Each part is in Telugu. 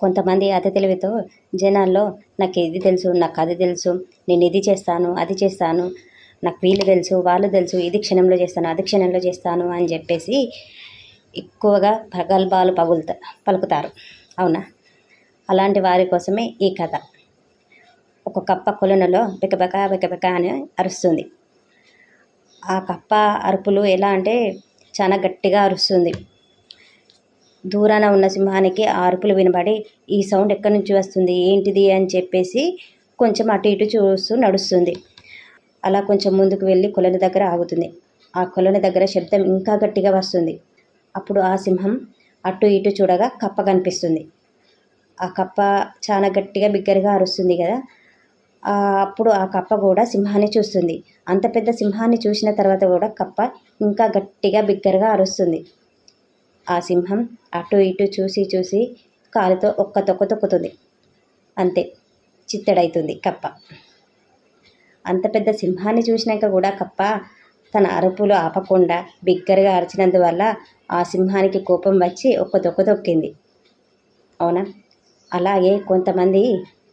కొంతమంది అతి తెలివితో జనాల్లో నాకు ఇది తెలుసు నాకు అది తెలుసు నేను ఇది చేస్తాను అది చేస్తాను నాకు వీళ్ళు తెలుసు వాళ్ళు తెలుసు ఇది క్షణంలో చేస్తాను అది క్షణంలో చేస్తాను అని చెప్పేసి ఎక్కువగా ప్రగల్భాలు పగుల్త పలుకుతారు. అవునా? అలాంటి వారి కోసమే ఈ కథ. ఒక కప్ప కొలనులో బెకబెక బెకబెక అని అరుస్తుంది. ఆ కప్ప అరుపులు ఎలా అంటే చాలా గట్టిగా అరుస్తుంది. దూరాన ఉన్న సింహానికి ఆర్పులు వినబడి ఈ సౌండ్ ఎక్కడి నుంచి వస్తుంది? ఏంటిది? అని చెప్పేసి కొంచెం అటు ఇటు చూస్తూ నడుస్తుంది. అలా కొంచెం ముందుకు వెళ్ళి కొలను దగ్గర ఆగుతుంది. ఆ కొలను దగ్గర శబ్దం ఇంకా గట్టిగా వస్తుంది. అప్పుడు ఆ సింహం అటు ఇటు చూడగా కప్ప కనిపిస్తుంది. ఆ కప్ప చాలా గట్టిగా బిగ్గరగా అరుస్తుంది కదా. అప్పుడు ఆ కప్ప కూడా సింహాన్ని చూస్తుంది. అంత పెద్ద సింహాన్ని చూసిన తర్వాత కూడా కప్ప ఇంకా గట్టిగా బిగ్గరగా అరుస్తుంది. ఆ సింహం అటు ఇటు చూసి చూసి కాలుతో ఒక్క తొక్క తొక్కుతుంది. అంతే చిత్తడైతుంది కప్ప. అంత పెద్ద సింహాన్ని చూసినాక కూడా కప్ప తన అరుపులు ఆపకుండా బిగ్గరగా అరిచినందువల్ల ఆ సింహానికి కోపం వచ్చి ఒక్క తొక్క తొక్కింది. అవునా? అలాగే కొంతమంది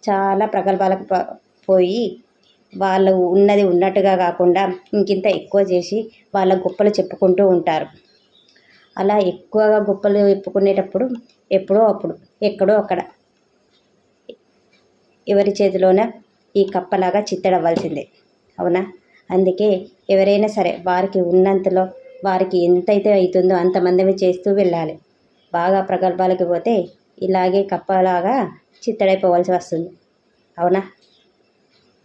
చాలా ప్రగల్భాలకు పోయి వాళ్ళు ఉన్నది ఉన్నట్టుగా కాకుండా ఇంకింత ఎక్కువ చేసి వాళ్ళ గొప్పలు చెప్పుకుంటూ ఉంటారు. అలా ఎక్కువగా గొప్పలు చెప్పుకునేటప్పుడు ఎప్పుడో అప్పుడు ఎక్కడో అక్కడ. ఎవరి చేతిలోన? ఈ కప్పలాగా చిత్తడవ్వాల్సిందే. అవునా? అందుకే ఎవరైనా సరే వారికి ఉన్నంతలో వారికి ఎంతైతే అవుతుందో అంతమందిని చేస్తూ వెళ్ళాలి. బాగా ప్రగల్భాలకి పోతే ఇలాగే కప్పలాగా చిత్తడైపోవాల్సి వస్తుంది. అవునా?